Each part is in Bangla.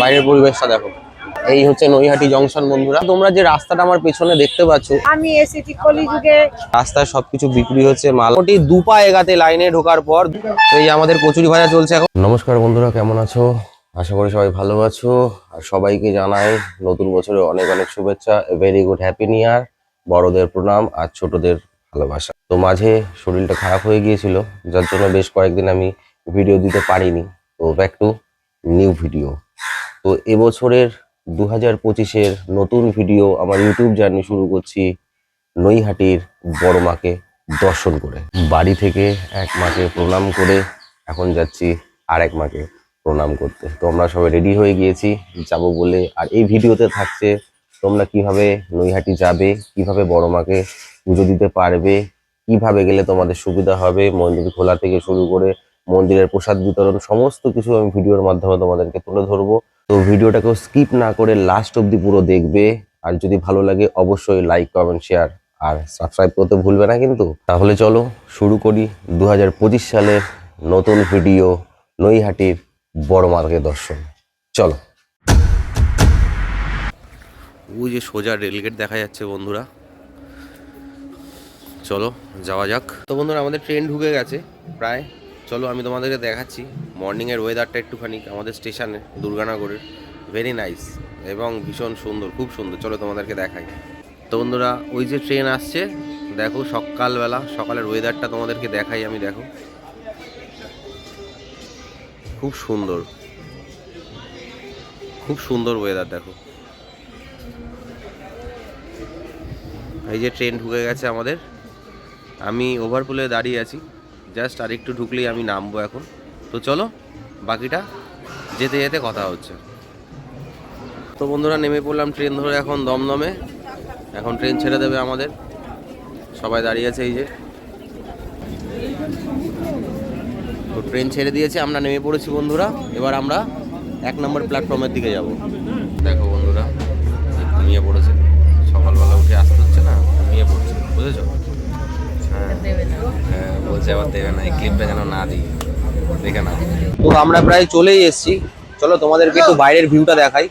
বাইরের পরিবেশটা দেখো। এই হচ্ছে নৈহাটি জংশন বন্ধুরা। তোমরা যে রাস্তাটা আমার পেছনে দেখতে পাচ্ছ আমি এসেছি কলিযুগে। রাস্তায় সবকিছু বিক্রি হচ্ছে মাল। মোটামুটি দু পা এগাতে লাইনে ঢোকার পর এই আমাদের কচুরি ভাজা চলছে এখন। নমস্কার বন্ধুরা কেমন আছো? আশা করি সবাই ভালো আছো। আর সবাইকে জানাই নতুন বছরে অনেক অনেক শুভেচ্ছা very good happy new year বড়দের প্রণাম আর ছোটদের ভালোবাসা। তো মাঝে শরীরটা খারাপ হয়ে গিয়েছিল যার জন্য বেশ কয়েকদিন আমি ভিডিও দিতে পারিনি। তো ব্যাক টু নিউ ভিডিও তো এবছরের দু হাজার পঁচিশের নতুন ভিডিও আমার ইউটিউব জার্নি শুরু করছি নৈহাটির বড় মাকে দর্শন করে। বাড়ি থেকে এক মাকে প্রণাম করে এখন যাচ্ছি আর এক মাকে প্রণাম করতে। তো আমরা সবাই রেডি হয়ে গিয়েছি, যাব বলে। আর এই ভিডিওতে থাকছে তোমরা কীভাবে নৈহাটি যাবে, কীভাবে বড় মাকে পুজো দিতে পারবে, কীভাবে গেলে তোমাদের সুবিধা হবে, মন্দির খোলা থেকে শুরু করে মন্দিরের প্রসাদ বিতরণ, সমস্ত কিছু আমি ভিডিওর মাধ্যমে তোমাদেরকে তুলে ধরবো। তো ভিডিওটাকেও স্কিপ না করে লাস্ট অবধি পুরো দেখবে। আর যদি ভালো লাগে, অবশ্যই লাইক কমেন্ট শেয়ার আর সাবস্ক্রাইব করতে ভুলবে না কিন্তু। তাহলে চলো শুরু করি দু হাজার পঁচিশ সালের নতুন ভিডিও নৈহাটির বড় মার্কে দর্শন। চলো। ওই যে সোজা রেলগেট দেখা যাচ্ছে বন্ধুরা। চলো, যাওয়া যাক। তো বন্ধুরা, আমাদের ট্রেন ঢুকে গেছে প্রায় চলো আমি তোমাদেরকে দেখাচ্ছি। মর্নিংয়ের ওয়েদারটা একটুখানি আমাদের স্টেশনে, দুর্গানগরের। ভেরি নাইস এবং ভীষণ সুন্দর, খুব সুন্দর। চলো তোমাদেরকে দেখাই। তো বন্ধুরা, ওই যে ট্রেন আসছে, দেখো সকালবেলা, সকালের ওয়েদারটা তোমাদেরকে দেখাই আমি, দেখো। খুব সুন্দর। খুব সুন্দর ওয়েদার দেখো। এই যে ট্রেন ঢুকে গেছে আমাদের। আমি ওভারপুলে দাঁড়িয়ে আছি। জাস্ট আর একটু ঢুকলেই আমি নামবো এখন। তো চলো, বাকিটা যেতে যেতে কথা হচ্ছে। তো বন্ধুরা, নেমে পড়লাম ট্রেন ধরে এখন দমদমে। এখন ট্রেন ছেড়ে দেবে আমাদের। সবাই দাঁড়িয়ে আছে এই যে। তো ট্রেন ছেড়ে দিয়েছে, আমরা নেমে পড়েছি বন্ধুরা। এবার আমরা এক নম্বর প্ল্যাটফর্মের দিকে যাব। দেখো বন্ধুরা ঘুমিয়ে পড়েছে। হ্যাঁ হ্যাঁ বলছে আবার দেবে না এই ক্লিপটা যেন না দিই দেখে না তো আমরা প্রায় চলেই এসেছি। চলো তোমাদেরকে একটু বাইরের ভিউটা দেখাই।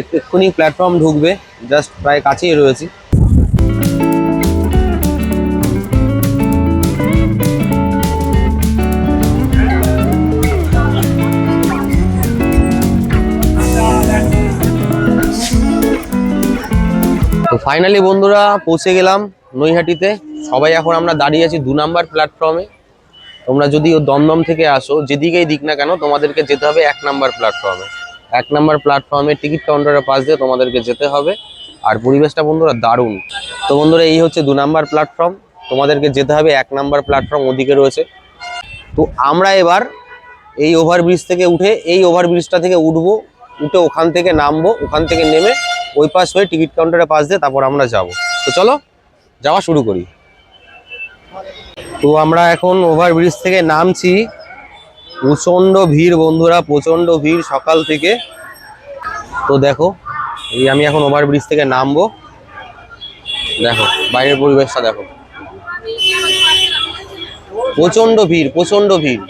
একটু এক্ষুনি প্ল্যাটফর্ম ঢুকবে জাস্ট প্রায় কাছেই রয়েছি। তো ফাইনালি বন্ধুরা পৌঁছে গেলাম। নৈহাটিতে। সবাই এখন আমরা দাঁড়িয়ে আছি দু নাম্বার প্ল্যাটফর্মে তোমরা যদি দমদম থেকে আসো, যেদিকেই দিক না কেন, তোমাদেরকে যেতে হবে এক নাম্বার প্ল্যাটফর্মে এক নাম্বার প্ল্যাটফর্মে টিকিট কাউন্টারের পাশ দিয়ে তোমাদেরকে যেতে হবে। আর পরিবেশটা বন্ধুরা দারুণ। তো বন্ধুরা, এই হচ্ছে দু নাম্বার প্ল্যাটফর্ম তোমাদেরকে যেতে হবে এক নাম্বার প্ল্যাটফর্ম ওদিকে রয়েছে। তো আমরা এবার এই ওভারব্রিজ থেকে উঠে, এই ওভারব্রিজটা থেকে উঠবো, উঠে ওখান থেকে নামবো, ওখান থেকে নেমে ওই পাশ হয়ে টিকিট কাউন্টারের পাশ দিয়ে তারপর আমরা যাব। তো চলো যাওয়া শুরু করি। তো আমরা এখন ওভারব্রিজ থেকে নামছি। প্রচণ্ড ভিড় বন্ধুরা, প্রচণ্ড ভিড় সকাল থেকে। তো দেখো, এই আমি এখন ওভারব্রিজ থেকে নামবো। দেখো, বাইরের পরিবেশটা দেখো। প্রচণ্ড ভিড় প্রচণ্ড ভিড়।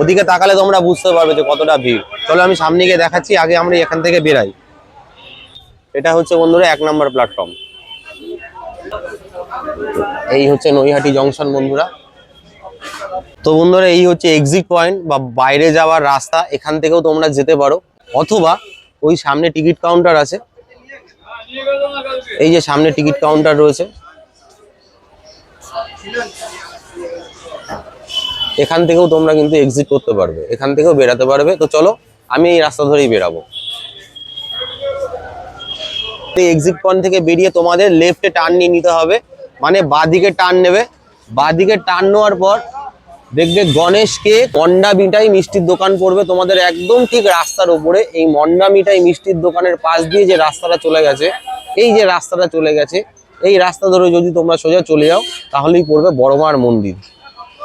ওদিকে তাকালে তোমরা বুঝতে পারবে যে কতটা ভিড়। চলো আমি সামনে গিয়ে দেখাচ্ছি, আগে আমরা এখান থেকে বেরাই। এটা হচ্ছে বন্ধুরা এক নম্বর প্ল্যাটফর্ম এই হচ্ছে নৈহাটি জংশন, বন্ধুরা। তো বন্ধুরা, এই হচ্ছে এক্সিট পয়েন্ট বা বাইরে যাওয়ার রাস্তা। এখান থেকেও তোমরা যেতে পারো। অথবা ওই সামনে টিকিট কাউন্টার আছে। এই যে সামনে টিকিট কাউন্টার রয়েছে। এখান থেকেও তোমরা কিন্তু এক্সিট করতে পারবে। এখান থেকেও বেরাতে পারবে। তো চলো, আমি এই রাস্তা ধরেই বেরাবো এই এক্সিট পয়েন্ট থেকে বেরিয়ে তোমাদের লেফটে টার্ন নিয়ে নিতে হবে। মানে বাঁদিকে টার্ন নেবে। বাঁদিকে টার্ন নেওয়ার পর দেখবে গণেশকে মন্ডা মিঠাই মিষ্টির দোকান পড়বে তোমাদের একদম ঠিক রাস্তার উপরে। এই মন্ডা মিঠাই মিষ্টির দোকানের পাশ দিয়ে যে রাস্তাটা চলে গেছে, এই যে রাস্তাটা চলে গেছে, এই রাস্তা ধরে যদি তোমরা সোজা চলে যাও, তাহলেই পড়বে বড়মার মন্দির।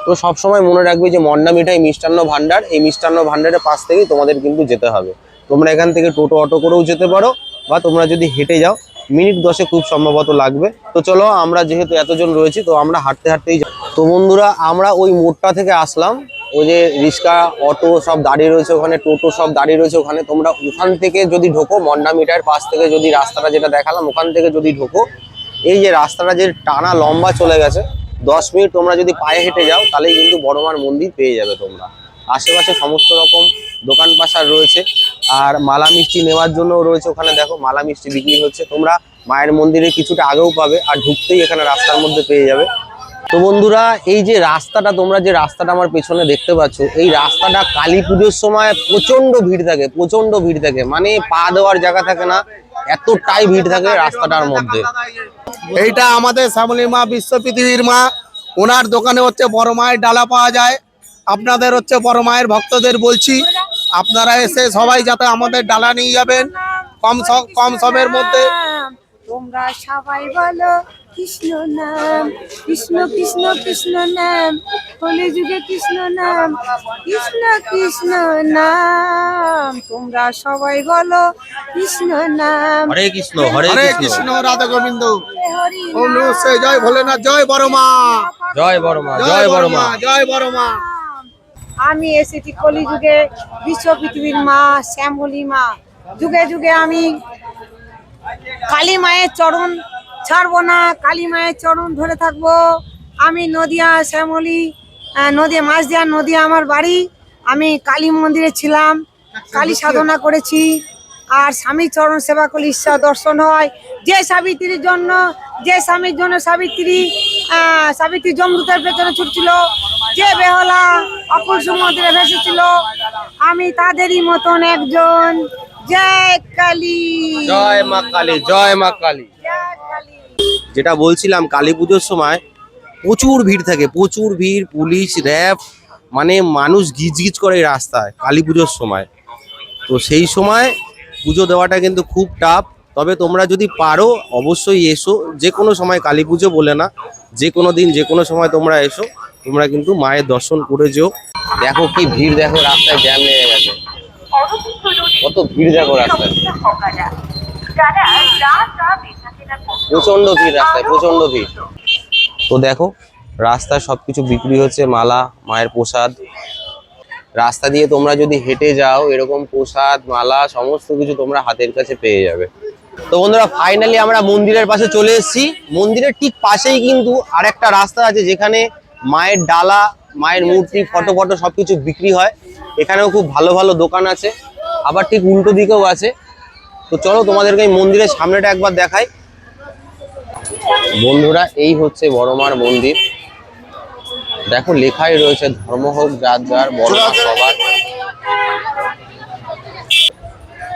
তো সবসময় মনে রাখবে যে মন্ডা মিঠাই মিষ্টান্ন ভান্ডার এই মিষ্টান্ন ভান্ডারের পাশ থেকেই তোমাদের কিন্তু যেতে হবে। তোমরা এখান থেকে টোটো, অটো করেও যেতে পারো বা তোমরা যদি হেঁটে যাও, মিনিট দশে খুব সম্ভবত লাগবে। তো চলো, আমরা যেহেতু এতজন রয়েছি, তো আমরা হাঁটতে হাঁটতেই যাই। তো বন্ধুরা, আমরা ওই মোড়টা থেকে আসলাম। ওই যে রিক্সা, অটো সব দাঁড়িয়ে রয়েছে ওখানে, টোটো সব দাঁড়িয়ে রয়েছে ওখানে। তোমরা ওখান থেকে যদি ঢোকো, মন্ডা মিটার পাশ থেকে যদি রাস্তাটা যেটা দেখালাম, ওখান থেকে যদি ঢোকো, এই যে রাস্তাটা যে টানা লম্বা চলে গেছে, দশ মিনিট তোমরা যদি পায়ে হেঁটে যাও, তাহলেই কিন্তু বড়মার মন্দির পেয়ে যাবে তোমরা। আশেপাশে সমস্ত রকম দোকান পাশার রয়েছে। আর মালা মিষ্টি নেওয়ার জন্য রয়েছে ওখানে। দেখো, মালা মিষ্টি বিক্রি হচ্ছে। তোমরা মায়ের মন্দিরে কিছুটা আগেও পাবে আর ঢুকতেই এখানে রাস্তার মধ্যে পেয়ে যাবে। তো বন্ধুরা, এই যে রাস্তাটা, তোমরা যে রাস্তাটা আমার পেছনে দেখতে পাচ্ছ, এই রাস্তাটা কালী পুজোর সময় প্রচণ্ড ভিড় থাকে প্রচণ্ড ভিড় থাকে। মানে পা দেওয়ার জায়গা থাকে না, এতটাই ভিড় থাকে রাস্তাটার মধ্যে। এইটা আমাদের শ্যামলী মা, বিশ্ব পৃথিবীর মা। ওনার দোকানে হচ্ছে বড় মায়ের ডালা পাওয়া যায়। আপনাদের হচ্ছে বড় মায়ের ভক্তদের বলছি আপনারা এসে সবাই যাতে আমাদের ডালা নিয়ে যাবেন। কম কম সমের মধ্যে। তোমরা সবাই বলো কৃষ্ণ নাম কৃষ্ণ কৃষ্ণ কৃষ্ণ নাম কলি যুগে কৃষ্ণ নাম কৃষ্ণ কৃষ্ণ নাম। তোমরা সবাই বলো কৃষ্ণ নাম। হরে কৃষ্ণ হরে হরে কৃষ্ণ। রাধা গোবিন্দ। জয় ভোলেনাথ জয় বড় মা জয় বড় মা জয় বড় মা জয় বড় মা আমি এসেছি কলিযুগে বিশ্ব পৃথিবীর মা শ্যামলী মা। যুগে যুগে আমি কালী মায়ের চরণ ছাড়বো না কালী মায়ের চরণ ধরে থাকব। আমি নদিয়া শ্যামলি নদিয়া মাছ দেওয়া নদিয়া আমার বাড়ি। আমি কালী মন্দিরে ছিলাম কালী সাধনা করেছি। আর স্বামীর চরণ সেবা করলে ঈশ্বর দর্শন হয়। যে সাবিত্রীর জন্য যে স্বামীর জন্য সাবিত্রী আহ, সাবিত্রী জমদূতের পেছনে ছুটছিল যে বেহলা অকুল সমুদ্রে ভেসেছিল, আমি তাদেরই মতন একজন। জয় কালী। জয় মা কালী, জয় মা কালী। যেটা বলছিলাম, কালী পুজোর সময় প্রচুর ভিড় থাকে, প্রচুর ভিড়, পুলিশ, র্যাব মানে মানুষ গিজগিজ করে রাস্তায় কালী পুজোর সময়। তো সেই সময় পুজো দেওয়াটা কিন্তু খুব টাফ তবে তোমরা যদি পারো, অবশ্যই এসো। যে কোনো সময় কালী পুজো বলে না, যে কোনো দিন, যে কোনো সময় তোমরা এসো। তোমরা কিন্তু মায়ের দর্শন করে যেও দেখো কি ভিড়, দেখো রাস্তায় জ্যাম লেগে গেছে। কত ভিড় দেখো রাস্তায়। প্রচণ্ড ভিড় রাস্তায় প্রচণ্ড ভিড়। তো দেখো, রাস্তায় সবকিছু বিক্রি হচ্ছে, মালা, মায়ের প্রসাদ। রাস্তা দিয়ে তোমরা যদি হেঁটে যাও, এরকম প্রসাদ, মালা, সমস্ত কিছু তোমরা হাতের কাছে পেয়ে যাবে। তো বন্ধুরা ফাইনালি আমরা মন্দিরের পাশে চলে এসেছি। মন্দিরের ঠিক পাশেই কিন্তু আরেকটা রাস্তা আছে, যেখানে মায়ের ডালা মায়ের মূর্তি ফটো ফটো সবকিছু বিক্রি হয়। এখানেও খুব ভালো ভালো দোকান আছে। আবার ঠিক উল্টো দিকেও আছে। তো চলো তোমাদেরকে এই মন্দিরের সামনেটা একবার দেখাই। বন্ধুরা এই হচ্ছে বড়মার মন্দির। দেখো লেখাই রয়েছে ধর্ম হোক যার যার বড়মা সবার।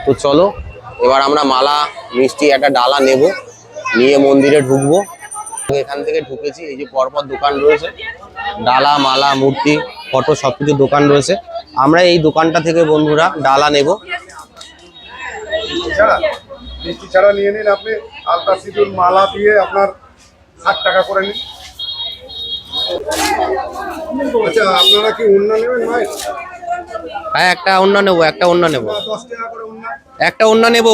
তো চলো এবার আমরা মালা মিষ্টি একটা ডালা নেব। নিয়ে মন্দিরে ঢুকবো। এখান থেকে ঢুকেছি এই যে পরপর দোকান রয়েছে। ডালা মালা মূর্তি ফটো সবকিছু দোকান রয়েছে। আমরা এই দোকানটা থেকে বন্ধুরা ডালা নেব। ছাড়া মিষ্টি ছাড়া নিয়ে নিন আপনি। আলতা সিঁদুর মালা দিয়ে আপনার ষাট টাকা করে নিন। আচ্ছা আপনারা কি উন্না নেবেন ভাই? হ্যাঁ একটা অন্য নেব একটা অন্য নেব। একটা অন্য নেব?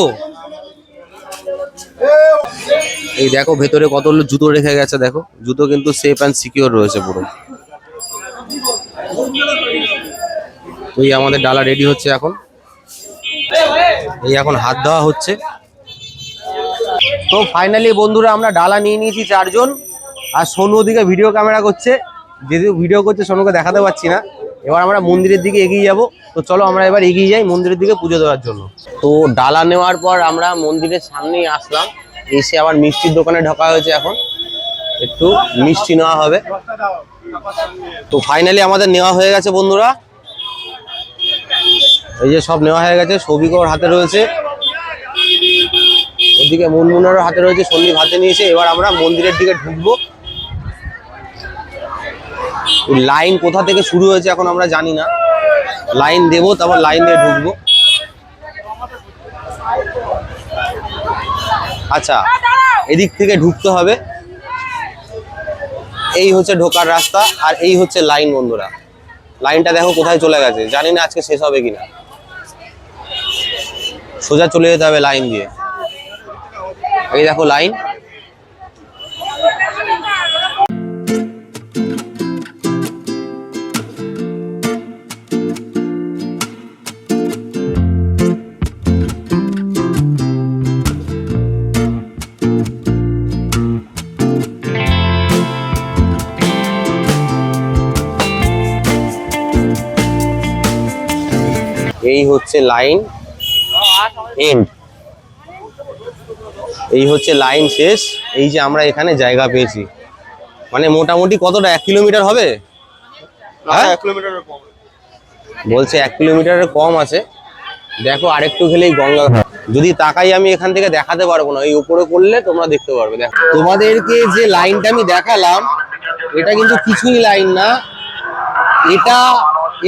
এই দেখো, ভেতরে কতগুলো জুতো রেখে গেছে, দেখো। জুতো কিন্তু সেফ অ্যান্ড সিকিউর রয়েছে পুরো। এই আমাদের ডালা রেডি হচ্ছে এখন। এই এখন হাত দেওয়া হচ্ছে। তো ফাইনালি বন্ধুরা, আমরা ডালা নিয়ে নিয়েছি চারজন। আর সোনু ওদিকে ভিডিও ক্যামেরা করছে। যেহেতু ভিডিও করছে, সোনুকে দেখাতে পারছি না। এবার আমরা মন্দিরের দিকে এগিয়ে যাব। তো চলো আমরা এবার এগিয়ে যাই মন্দিরের দিকে পুজো দেওয়ার জন্য। তো ডালা নেওয়ার পর আমরা মন্দিরের সামনেই আসলাম। এসে আবার মিষ্টির দোকানে ঢোকা হয়েছে এখন। একটু মিষ্টি নেওয়া হবে। তো ফাইনালি আমাদের নেওয়া হয়ে গেছে বন্ধুরা। এই যে সব নেওয়া হয়ে গেছে সৌভিকর হাতে রয়েছে। ওদিকে মুনমুনেরও হাতে রয়েছে, সন্দীপ হাতে নিয়েছে। এবার আমরা মন্দিরের দিকে ঢুকবো। লাইন কোথা থেকে শুরু হয়েছে এখন আমরা জানি না। লাইন দেবো, তারপর লাইন দিয়ে ঢুকবো। আচ্ছা এদিক থেকে ঢুকতে হবে। এই হচ্ছে ঢোকার রাস্তা, আর এই হচ্ছে লাইন বন্ধুরা। লাইনটা দেখো কোথায় চলে গেছে। জানি না আজকে শেষ হবে কিনা। সোজা চলে যেতে হবে লাইন দিয়ে। এই দেখো লাইন হচ্ছে লাইন এন্ড। এই হচ্ছে লাইন শেষ। এই যে আমরা এখানে জায়গা পেয়েছি। মানে মোটামুটি কতটা? এক কিলোমিটার হবে? হ্যাঁ? বলছে এক কিলোমিটারের কম আছে। দেখো আরেকটু গেলেই গঙ্গা। যদি তাকাই আমি এখান থেকে দেখাতে পারব না এই উপরে করলে তোমরা দেখতে পারবে। দেখো তোমাদেরকে যে লাইনটা আমি দেখালাম এটা কিন্তু কিছুই লাইন না। এটা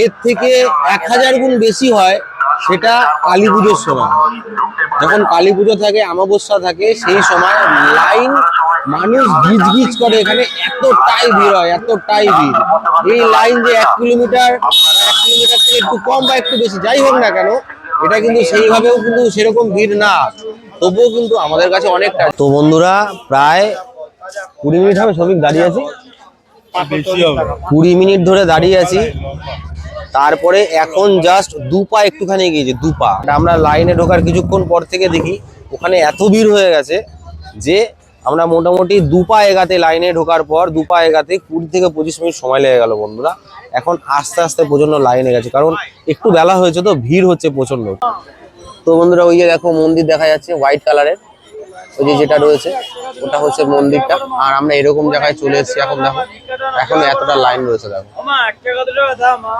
এর থেকে এক হাজার গুণ বেশি হয়। সেটা কালী পুজোর সময়। যখন কালী পুজো থাকে অমাবস্যা থাকে সেই সময় লাইন মানুষ গিজ গিজ করে এখানে এতটাই ভিড় হয় এতটাই ভিড়। এই লাইন যে এক কিলোমিটার এক কিলোমিটার থেকে একটু কম বা একটু বেশি যাই হোক না কেন এটা কিন্তু সেইভাবেও কিন্তু সেরকম ভিড় না। তবুও কিন্তু আমাদের কাছে অনেকটা। তো বন্ধুরা প্রায় কুড়ি মিনিট হবে শ্রমিক দাঁড়িয়ে আছি। কুড়ি মিনিট ধরে দাঁড়িয়ে আছি। তারপরে এখন জাস্ট দু পা একটুখানি গিয়েছে দু পা আমরা লাইনে ঢোকার কিছুক্ষণ পর থেকে দেখি, ওখানে এত ভিড় হয়ে গেছে যে আমরা মোটামুটি দুপা এগাতে লাইনে ঢোকার পর, দুপা এগাতে কুড়ি থেকে পঁচিশ মিনিট সময় লেগে গেল বন্ধুরা। এখন আস্তে আস্তে প্রচণ্ড লাইনে গেছে, কারণ একটু বেলা হয়েছে তো ভিড় হচ্ছে প্রচণ্ড তো বন্ধুরা, ওই যে দেখো মন্দির দেখা যাচ্ছে হোয়াইট কালারের ওই যে যেটা রয়েছে, ওটা হচ্ছে মন্দিরটা। আর আমরা এরকম জায়গায় চলে এসেছি, এখন দেখো, এখন এতটা লাইন রয়েছে, দেখো।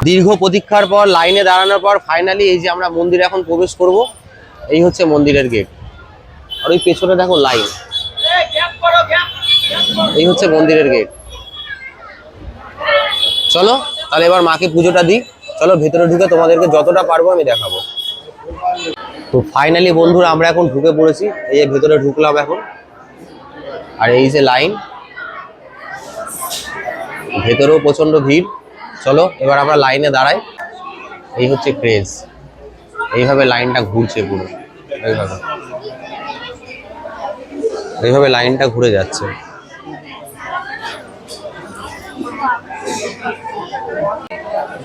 দীর্ঘ প্রতীক্ষার পর লাইনে দাঁড়ানোর পর ফাইনালি এই যে আমরা মন্দিরে এখন প্রবেশ করব, এই হচ্ছে মন্দিরের গেট আর ওই পেছনে দেখো লাইন এই হচ্ছে মন্দিরের গেট চলো, তাহলে এবার মাকে পুজোটা দিই। চলো, ভেতরে ঢুকে তোমাদেরকে যতটা পারব আমি দেখাবো। তো ফাইনালি বন্ধুরা আমরা এখন ঢুকে পড়েছি। এই যে ভেতরে ঢুকলাম এখন। আর এই যে লাইন ভেতরেও প্রচণ্ড ভিড়। চলো, এবার আমরা লাইনে দাঁড়াই। এই হচ্ছে ক্রেজ এইভাবে লাইনটা ঘুরছে পুরো। এইভাবে। এইভাবে লাইনটা ঘুরে যাচ্ছে।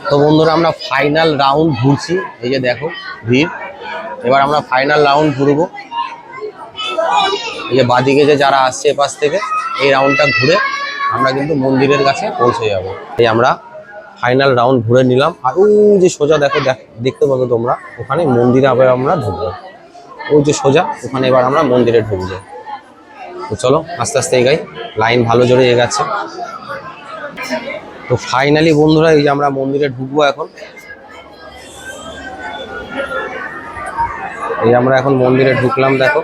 তো বন্ধুরা, আমরা ফাইনাল রাউন্ড ঘুরছি। এই যে দেখো, ভিড়। এবার আমরা ফাইনাল রাউন্ড ঘুরবো। এই যে বাদিকে যে যারা আসছে এপাশ থেকে, এই রাউন্ডটা ঘুরে আমরা কিন্তু মন্দিরের কাছে পৌঁছে যাব। এই আমরা ফাইনাল রাউন্ড ঘুরে নিলাম। আর ওই যে সোজা দেখো, দেখ- দেখতে পাবে তোমরা, ওখানে মন্দিরে আবার আমরা ঢুকবো। ওই যে সোজা, ওখানে এবার আমরা মন্দিরে ঢুকবো। তো চলো, আস্তে আস্তে এগাই। লাইন ভালো জোরে এগাচ্ছে। তো ফাইনালি বন্ধুরা, এই যে আমরা মন্দিরে ঢুকবো এখন। এই আমরা এখন মন্দিরে ঢুকলাম, দেখো।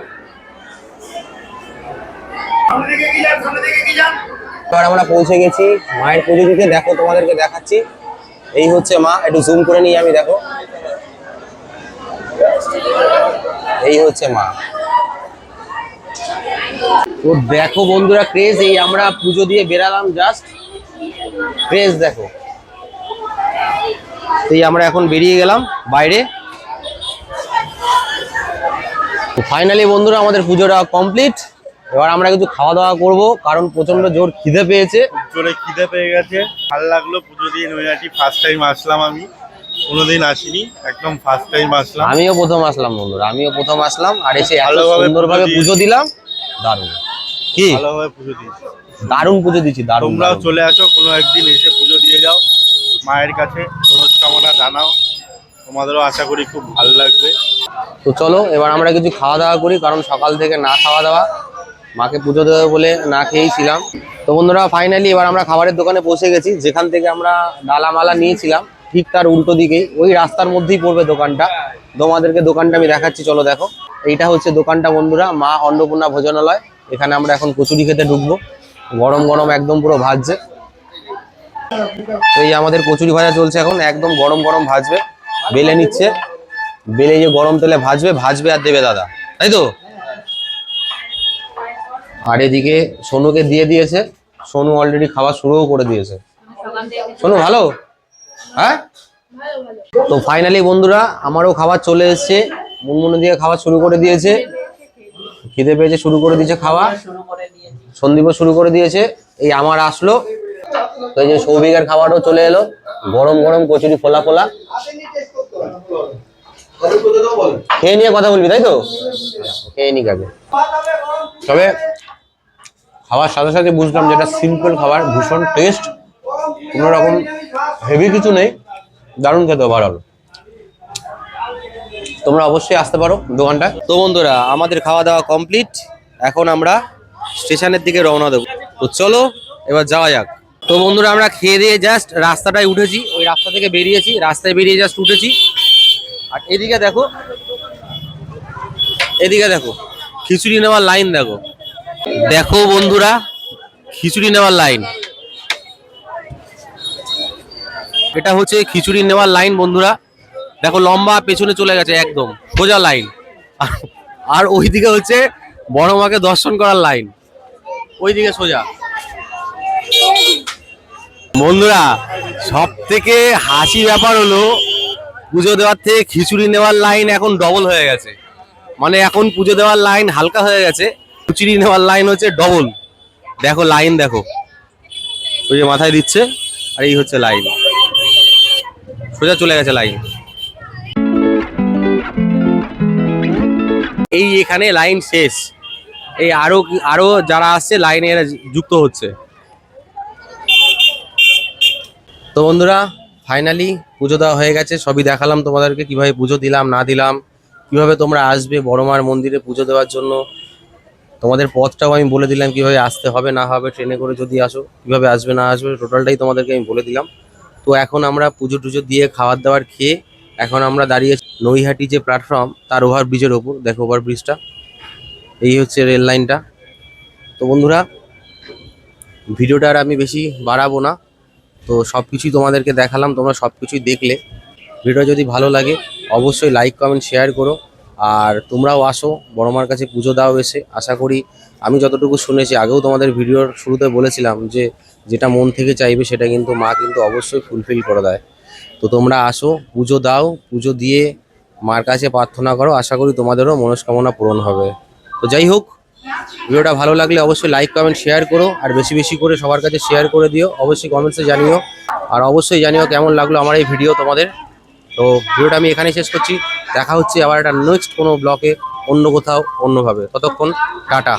এবার আমরা পৌঁছে গেছি, মায়ের পুজো দিতে। দেখো, তোমাদেরকে দেখাচ্ছি। এই হচ্ছে মা, একটু জুম করে নিই আমি, দেখো। এই হচ্ছে মা। তো দেখো বন্ধুরা ক্রেজ এই আমরা পুজো দিয়ে বেরালাম জাস্ট ক্রেজ দেখো। এই আমরা এখন বেরিয়ে গেলাম বাইরে। তো ফাইনালি বন্ধুরা আমাদের পুজোটা কমপ্লিট এবার আমরা কিছু খাওয়া দাওয়া করব কারণ প্রচণ্ড জোর খিদে পেয়েছে। জোরে খিদে পেয়ে গেছে। ভালো লাগল পুজো দিয়ে নৈহাটি ফার্স্ট টাইম আসলাম আমি। কোনোদিন আসিনি একদম ফার্স্ট টাইম আসলাম। আমিও প্রথম আসলাম বন্ধুরা আমিও প্রথম আসলাম আর এসে এত সুন্দরভাবে পুজো পুজো দিলাম দারুণ। কি? ভালোভাবে পুজো দিয়েছি। দারুণ পুজো দিচ্ছি দারুণ তোমরাও চলে আসো কোনো একদিন এসে পুজো দিয়ে যাও। মায়ের কাছে মনস্কামনা জানাও। তোমাদেরও আশা করি খুব ভালো লাগবে। তো চলো, এবার আমরা কিছু খাওয়া দাওয়া করি, কারণ সকাল থেকে না খাওয়া দাওয়া। মাকে পুজো দেবে বলে না খেয়েই ছিলাম তো বন্ধুরা ফাইনালি এবার আমরা খাবারের দোকানে পৌঁছে গেছি, যেখান থেকে আমরা ডালা মালা নিয়েছিলাম। ঠিক তার উল্টো দিকেই, ওই রাস্তার মধ্যেই পড়বে দোকানটা। তোমাদেরকে দোকানটা আমি দেখাচ্ছি, চলো দেখো। এইটা হচ্ছে দোকানটা বন্ধুরা, মা অন্নপূর্ণা ভোজনালয়। এখানে আমরা এখন কচুরি খেতে ঢুকবো। গরম গরম একদম পুরো ভাজছে। এই আমাদের কচুরি ভাজা চলছে এখন, একদম গরম গরম ভাজবে। বেলে নিচ্ছে। বেলে যে গরম তেলে ভাজবে ভাজবে আর দেবে দাদা। তাই তো? আর এদিকে সোনুকে দিয়ে দিয়েছে। সোনু অলরেডি খাওয়া শুরুও করে দিয়েছে। সোনু, ভালো? হ্যাঁ? তো ফাইনালি বন্ধুরা, আমারও খাবার চলে এসেছে। মুনমুনি দিয়ে খাওয়া শুরু করে দিয়েছে। খিদে পেয়েছে, শুরু করে দিয়েছে খাওয়া। সন্দীপও শুরু করে দিয়েছে। এই আমার আসলো। তো এই যে সৌভিকের খাবারও চলে এলো। গরম গরম কচুরি ফোলা ফোলা। খেয়ে নিয়ে কথা বলবি, তাই তো? খেয়ে নি কাকে তবে খাওয়ার সাথে সাথে বুঝলাম যেটা সিম্পল খাবার, ভীষণ টেস্ট কোনো রকম হেভি কিছু নেই, দারুণ খেতে ভালো তোমরা অবশ্যই আসতে পারো দোকানটায়। তো বন্ধুরা, আমাদের খাওয়া দাওয়া কমপ্লিট এখন আমরা স্টেশনের দিকে রওনা দেবো। তো চলো, এবার যাওয়া যাক। তো বন্ধুরা, আমরা খেয়ে দিয়ে জাস্ট রাস্তাটায় উঠেছি। ওই রাস্তা থেকে বেরিয়েছি। রাস্তায় বেরিয়ে জাস্ট উঠেছি। আর এদিকে দেখো এদিকে দেখো, খিচুড়ি নেওয়ার লাইন দেখো। দেখো বন্ধুরা, খিচুড়ি নেওয়ার লাইন এটা হচ্ছে খিচুড়ি নেওয়ার লাইন বন্ধুরা। দেখো লম্বা পেছনে চলে গেছে একদম, সোজা লাইন আর- ওইদিকে হচ্ছে বড় মাকে দর্শন করার লাইন ওইদিকে সোজা। বন্ধুরা সব থেকে হাসি ব্যাপার হলো পুজো দেওয়ার থেকে খিচুড়ি নেওয়ার লাইন এখন ডবল হয়ে গেছে। মানে এখন পুজো দেওয়ার লাইন হালকা হয়ে গেছে, খিচুড়ি নেওয়ার লাইন হচ্ছে ডবল দেখো লাইন দেখো। ওই যে মাথায় দিচ্ছে, আর এই হচ্ছে লাইন সোজা চলে গেছে লাইন এই এখানে লাইন শেষ। এই আরও আরও যারা আসছে লাইনে এরা যুক্ত হচ্ছে। তো বন্ধুরা ফাইনালি পুজো দেওয়া হয়ে গেছে। সবই দেখালাম তোমাদেরকে, কীভাবে পুজো দিলাম, না দিলাম, কীভাবে তোমরা আসবে বড় মার মন্দিরে পুজো দেওয়ার জন্য। তোমাদের পথটাও আমি বলে দিলাম কীভাবে আসতে হবে, না হবে, ট্রেনে করে যদি আসো, কীভাবে আসবে, না আসবে টোটালটাই তোমাদেরকে আমি বলে দিলাম। তো এখন আমরা পুজো টুজো দিয়ে খাবার দাবার খেয়ে এখন আমরা দাঁড়িয়ে নৈহাটি যে প্ল্যাটফর্ম তার ওভার ব্রিজের ওপর। দেখো ওভার ব্রিজটা এই হচ্ছে রেল লাইনটা তো বন্ধুরা, ভিডিওটা আর আমি বেশি বাড়াবো না। তো সব কিছুই তোমাদেরকে দেখালাম, তোমরা সব কিছুই দেখলে। ভিডিও যদি ভালো লাগে, অবশ্যই লাইক কমেন্ট শেয়ার করো। আর তোমরাও আসো বড়মার কাছে পুজো দাও এসে। আশা করি আমি যতটুকু শুনেছি, আগেও তোমাদের ভিডিওর শুরুতে বলেছিলাম যে যেটা মন থেকে চাইবে সেটা কিন্তু মা কিন্তু অবশ্যই ফুলফিল করে দেয়। তো তোমরা আসো, পুজো দাও, পুজো দিয়ে মার কাছে প্রার্থনা করো। আশা করি তোমাদেরও মনস্কামনা পূরণ হবে। তো যাই হোক ভিডিওটা ভালো লাগলে অবশ্যই লাইক কমেন্ট শেয়ার করো। আর বেশি বেশি করে সবার কাছে শেয়ার করে দিও। অবশ্যই কমেন্টসে জানিও। আর অবশ্যই জানিও কেমন লাগল আমার এই ভিডিও তোমাদের। তো ভিডিওটা আমি এখানেই শেষ করছি। দেখা হচ্ছে আবার একটা নেক্সট কোনো ব্লকে অন্য কোথাও অন্যভাবে। ততক্ষণ টাটা।